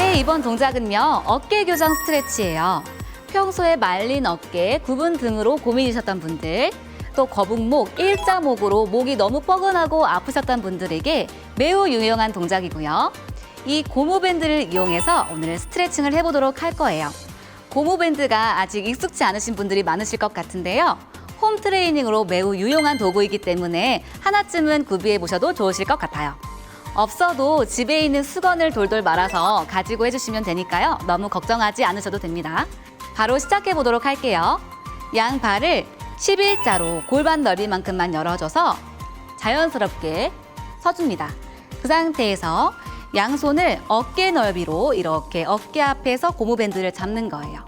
네, 이번 동작은요. 어깨 교정 스트레치예요. 평소에 말린 어깨, 굽은 등으로 고민이셨던 분들, 또 거북목, 일자목으로 목이 너무 뻐근하고 아프셨던 분들에게 매우 유용한 동작이고요. 이 고무밴드를 이용해서 오늘 스트레칭을 해보도록 할 거예요. 고무밴드가 아직 익숙치 않으신 분들이 많으실 것 같은데요. 홈 트레이닝으로 매우 유용한 도구이기 때문에 하나쯤은 구비해 보셔도 좋으실 것 같아요. 없어도 집에 있는 수건을 돌돌 말아서 가지고 해주시면 되니까요. 너무 걱정하지 않으셔도 됩니다. 바로 시작해 보도록 할게요. 양 발을 11자로 골반 넓이만큼만 열어줘서 자연스럽게 서줍니다. 그 상태에서 양손을 어깨 넓이로 이렇게 어깨 앞에서 고무밴드를 잡는 거예요.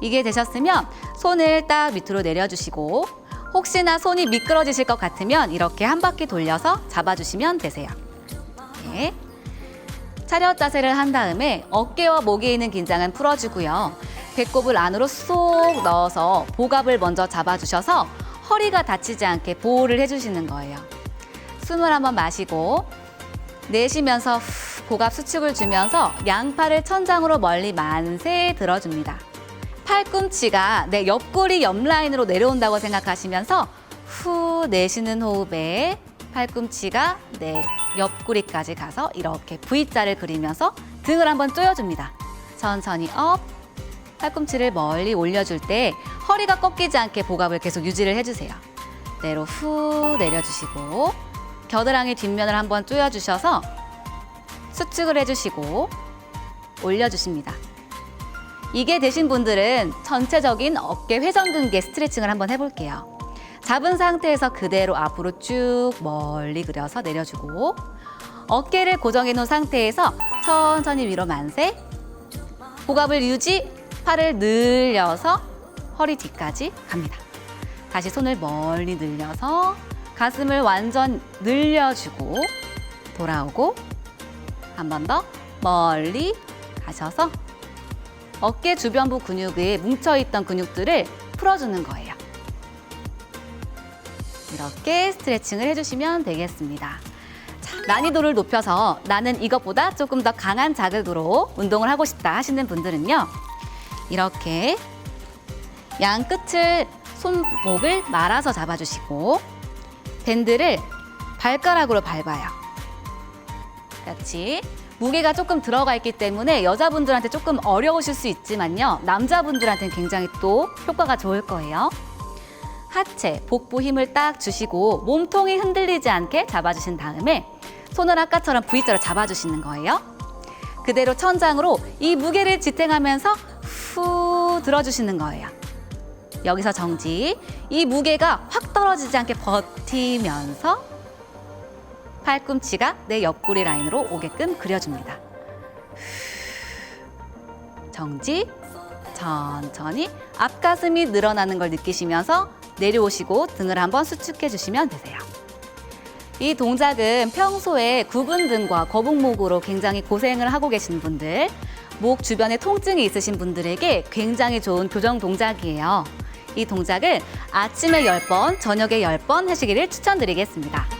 이게 되셨으면 손을 딱 밑으로 내려주시고 혹시나 손이 미끄러지실 것 같으면 이렇게 한 바퀴 돌려서 잡아주시면 되세요. 네. 차렷 자세를 한 다음에 어깨와 목에 있는 긴장은 풀어주고요. 배꼽을 안으로 쏙 넣어서 복압을 먼저 잡아주셔서 허리가 다치지 않게 보호를 해주시는 거예요. 숨을 한번 마시고 내쉬면서 후, 복압 수축을 주면서 양팔을 천장으로 멀리 만세 들어줍니다. 팔꿈치가 내 옆구리 옆라인으로 내려온다고 생각하시면서 후 내쉬는 호흡에 팔꿈치가 내 옆구리까지 가서 이렇게 V자를 그리면서 등을 한번 조여줍니다. 천천히 업, 팔꿈치를 멀리 올려줄 때 허리가 꺾이지 않게 복압을 계속 유지를 해주세요. 내로 후 내려주시고 겨드랑이 뒷면을 한번 조여주셔서 수축을 해주시고 올려주십니다. 이게 되신 분들은 전체적인 어깨 회전근개 스트레칭을 한번 해볼게요. 잡은 상태에서 그대로 앞으로 쭉 멀리 그려서 내려주고 어깨를 고정해 놓은 상태에서 천천히 위로 만세 복압을 유지 팔을 늘려서 허리 뒤까지 갑니다. 다시 손을 멀리 늘려서 가슴을 완전 늘려주고 돌아오고 한 번 더 멀리 가셔서 어깨 주변부 근육에 뭉쳐있던 근육들을 풀어주는 거예요. 이렇게 스트레칭을 해주시면 되겠습니다. 자, 난이도를 높여서 나는 이것보다 조금 더 강한 자극으로 운동을 하고 싶다 하시는 분들은요. 이렇게 양 끝을 손목을 말아서 잡아주시고 밴드를 발가락으로 밟아요. 같이 무게가 조금 들어가 있기 때문에 여자분들한테 조금 어려우실 수 있지만요. 남자분들한테는 굉장히 또 효과가 좋을 거예요. 하체, 복부 힘을 딱 주시고 몸통이 흔들리지 않게 잡아주신 다음에 손을 아까처럼 V자로 잡아주시는 거예요. 그대로 천장으로 이 무게를 지탱하면서 후 들어주시는 거예요. 여기서 정지. 이 무게가 확 떨어지지 않게 버티면서 팔꿈치가 내 옆구리 라인으로 오게끔 그려줍니다. 정지. 천천히 앞가슴이 늘어나는 걸 느끼시면서 내려오시고 등을 한번 수축해 주시면 되세요. 이 동작은 평소에 굽은 등과 거북목으로 굉장히 고생을 하고 계신 분들, 목 주변에 통증이 있으신 분들에게 굉장히 좋은 교정 동작이에요. 이 동작을 아침에 10번, 저녁에 10번 하시기를 추천드리겠습니다.